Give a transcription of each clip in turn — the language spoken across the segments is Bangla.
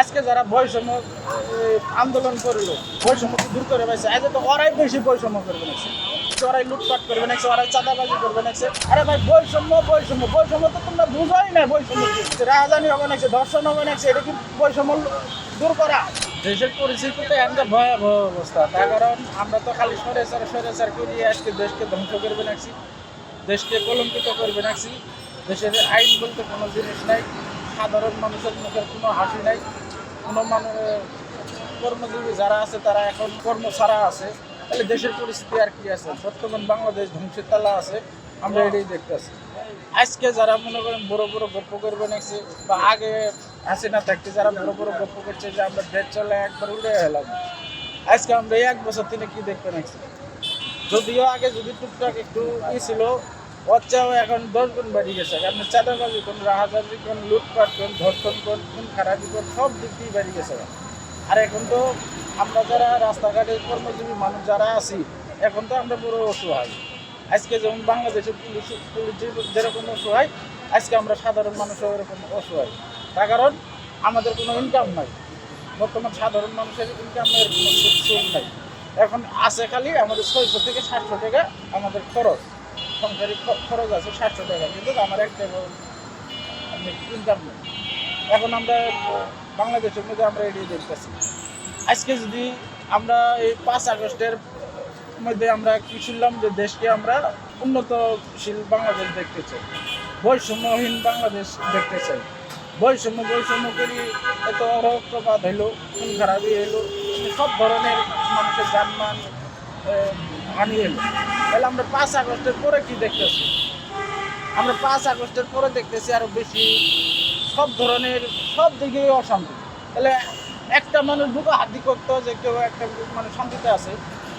আজকে যারা বৈষম্য আন্দোলন করল বৈষম্য দূর করে পাইছে আজ তো ওরাই বেশি বৈষম্য করবে না ওরাই লুটপাট করবে না ওরাই চাঁদাবাজি করবে না আরে ভাই, বৈষম্য বৈষম্য বৈষম্য তো তোমরা বুঝোই না বৈষম্য রাজধানী হবে না ধর্ষণ হবে না এটা কি বৈষম্য দূর করা? দেশের পরিস্থিতি তো একটা ভয়াবহ অবস্থা। তার কারণ আমরা তো খালি সরে সরে সরে সরে করিয়ে আজকে দেশকে ধ্বংস করবে নাকছি দেশকে কলঙ্কিত করবে নাকছি দেশের আইন বলতে কোনো জিনিস নাই। সাধারণ মানুষের মুখের কোনো হাসি নাই। কোনো মানুষ কর্মজীবী যারা আছে তারা এখন কর্ম ছাড়া আছে। তাহলে দেশের পরিস্থিতি আর কি আছে? বর্তমান বাংলাদেশ ধ্বংসের তালা আছে। আমরা এটাই দেখতেছি। আজকে যারা মনে করেন বড় বড় গল্প করবে নাকছে বা আগে আসে না থাকতে যারা বড় বড় গল্প করছে যে আমরা দেশ চলে একবার উড়ে এলাম। আজকে আমরা এই এক বছর তিনি কি দেখতে নাকছি যদিও আগে যদি টুকটাক একটু ই ছিল বাচ্চাও এখন দশ গুণ বাড়ি গেছে। আপনি চাঁদাবাজি কোন রাহাজাবি কোন, লুটপাট কোন, ধর্ষণ কোন, খুন খারাপি কোন, সব দিক দিয়ে বাড়ি গেছে। আর এখন তো আমরা যারা রাস্তাঘাটে কর্মজীবী মানুষ যারা আছি, এখন তো আমরা পুরো অসহায়। আজকে যেমন বাংলাদেশের পুলিশ পুলিশ যেরকম অসহায়, আজকে আমরা সাধারণ মানুষও এরকম অসহায়। তার কারণ আমাদের কোনো ইনকাম নাই। বর্তমান সাধারণ মানুষের ইনকামের কোনো সোর্স নাই। এখন আছে খালি আমাদের ছয়শো থেকে সাতশো টাকা আমাদের খরচ। সংসারিক খরচ আছে সাতশো টাকা, কিন্তু আমার এক টাকা ইনকাম নেই। এখন আমরা বাংলাদেশের মধ্যে আমরা এড়িয়ে দেখতেছি আজকে যদি আমরা এই পাঁচ আগস্টের মধ্যে আমরা কি শুনলাম যে দেশকে আমরা উন্নতশীল বাংলাদেশ দেখতে চাই, বৈষম্যহীন বাংলাদেশ দেখতে চাই। বৈষম্য বৈষম্য করি এত অরক্তপাত হইল, খুন খারাপি হইল, সব ধরনের মানুষের যানমান হানি হইল। তাহলে আমরা পাঁচ আগস্টের পরে কি দেখতেছি? আমরা পাঁচ আগস্টের পরে দেখতেছি আরও বেশি সব ধরনের সব দিকে অশান্তি। তাহলে একটা মানুষ বুকে হাতি করতো যে কেউ একটা মানে শান্তিতে আছে,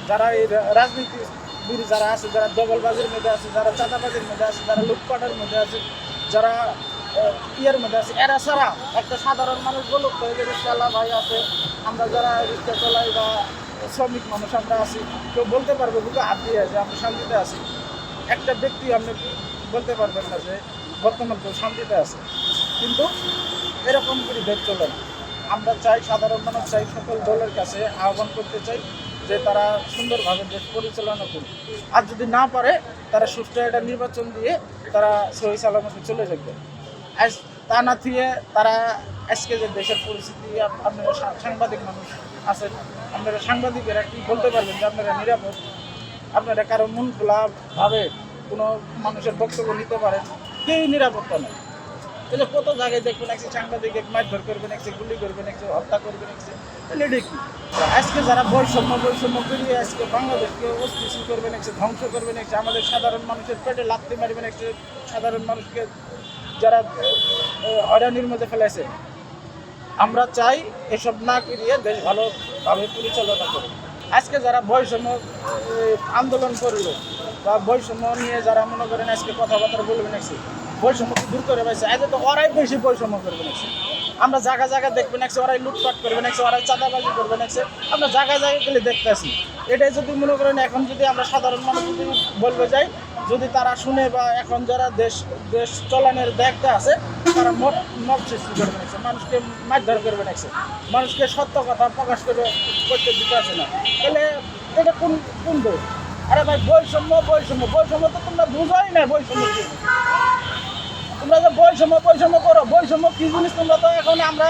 যারা এই রাজনীতিবিদ যারা আছে, যারা দখলবাজির মধ্যে আছে, যারা চাঁদাবাজির মধ্যে আছে, যারা লুটপাটের মধ্যে আছে, যারা ইয়ের মধ্যে আছে, এরা ছাড়া একটা সাধারণ মানুষ বলুক তো, এই যে রিক্সাওয়ালা ভাই আছে, আমরা যারা রিক্সা চলাই বা শ্রমিক মানুষ আমরা আছি, কেউ বলতে পারবে, বুকে হাত দিয়ে আছে আমরা শান্তিতে আছি। একটা ব্যক্তি আপনি বলতে পারবেন না যে বর্তমান কেউ শান্তিতে আছে। কিন্তু এরকম করে দেশ চলে না। আমরা চাই সাধারণ মানুষ, চাই সকল দলের কাছে আহ্বান করতে চাই যে তারা সুন্দরভাবে দেশ পরিচালনা করুক। আর যদি না পারে, তারা সুষ্ঠু একটা নির্বাচন দিয়ে তারা সহি সালামতে চলে যাবে। তা না থুয়ে তারা আজকে যে দেশের পরিস্থিতি আপ- আপনারা সাংবাদিক মানুষ আছেন। আপনারা সাংবাদিকেরা কি বলতে পারবেন যে আপনারা নিরাপদ? আপনারা কারও মন খোলাভাবে কোনো মানুষের বক্তব্য নিতে পারেন? কেউই নিরাপত্তা নেই। তাহলে কত জায়গায় দেখবেন একসে সাংবাদিক এক মারধর করবেন একসে গুলি করবেন একসে হত্যা করবেন একসে তাহলে এটা আজকে যারা বৈষম্য বৈষম্য করিয়ে আজকে বাংলাদেশকে অস্থিতিশীল করবেন একসে ধ্বংস করবেন একসে আমাদের সাধারণ মানুষের পেটে লাথি মারবেন একসে সাধারণ মানুষকে যারা হয়রানির মধ্যে ফেলেছে আমরা চাই এসব না করিয়ে দেশ ভালোভাবে পরিচালনা করি আজকে যারা বৈষম্য আন্দোলন করল বা বৈষম্য নিয়ে যারা মনে করেন আজকে কথাবার্তা বলবে নাকি বৈষম্যকে দূর করে পাইছে আজ তো ওরাই বেশি বৈষম্য করবে একসে আমরা জায়গা জায়গা দেখবেন একসে ওরাই লুটপাট করবেন একসে ওরাই চাঁদাবাজি করবে একসে আমরা জায়গা জায়গা গেলে দেখতেছি এটাই যদি মনে করেন, এখন যদি আমরা সাধারণ মানুষ যদি বলবে যাই যদি তারা শুনে বা এখন যারা দেশ দেশ চলানের দেখতে আছে, তারা মত মত সৃষ্টি করবে নাকছে মানুষকে মারধর করবে নাকছে মানুষকে সত্য কথা প্রকাশ করবে করতে দিতে আছে না। তাহলে এটা কোন কোন দোষ? আরে ভাই, বৈষম্য বৈষম্য। বৈষম্য তো তোমরা বুঝোই না বৈষম্য কি। তোমরা যে বৈষম্য বৈষম্য করো। বৈষম্য কি জিনিস তোমরা তো এখন আমরা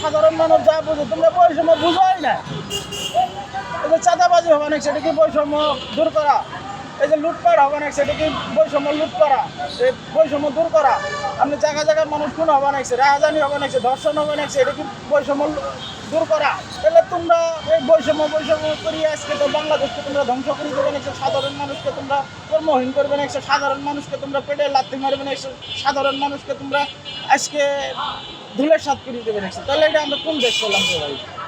সাধারণ মানুষ যা বুঝো, তোমরা বৈষম্য বুঝোই না। চাঁদাবাজি হবে না সেটা কি বৈষম্য দূর করা? এই যে লুটপাট হবে না সেটা কি বৈষম্য লুট করা? এই বৈষম্য দূর করা। আপনি জায়গা জায়গায় মানুষ খুন হবে না রাহাজানি হবে না ধর্ষণ হবে না এটা কি বৈষম্য দূর করা? তাহলে তোমরা এই বৈষম্য বৈষম্য করিয়ে আজকে তো বাংলাদেশকে তোমরা ধ্বংস করে দেবে না সাধারণ মানুষকে তোমরা কর্মহীন করবে না সাধারণ মানুষকে তোমরা পেটে লাথি মারবে না সাধারণ মানুষকে তোমরা আজকে ধুলের সাত করে দেবে না তাহলে এটা আমরা কোন দেশ করলাম ভাই?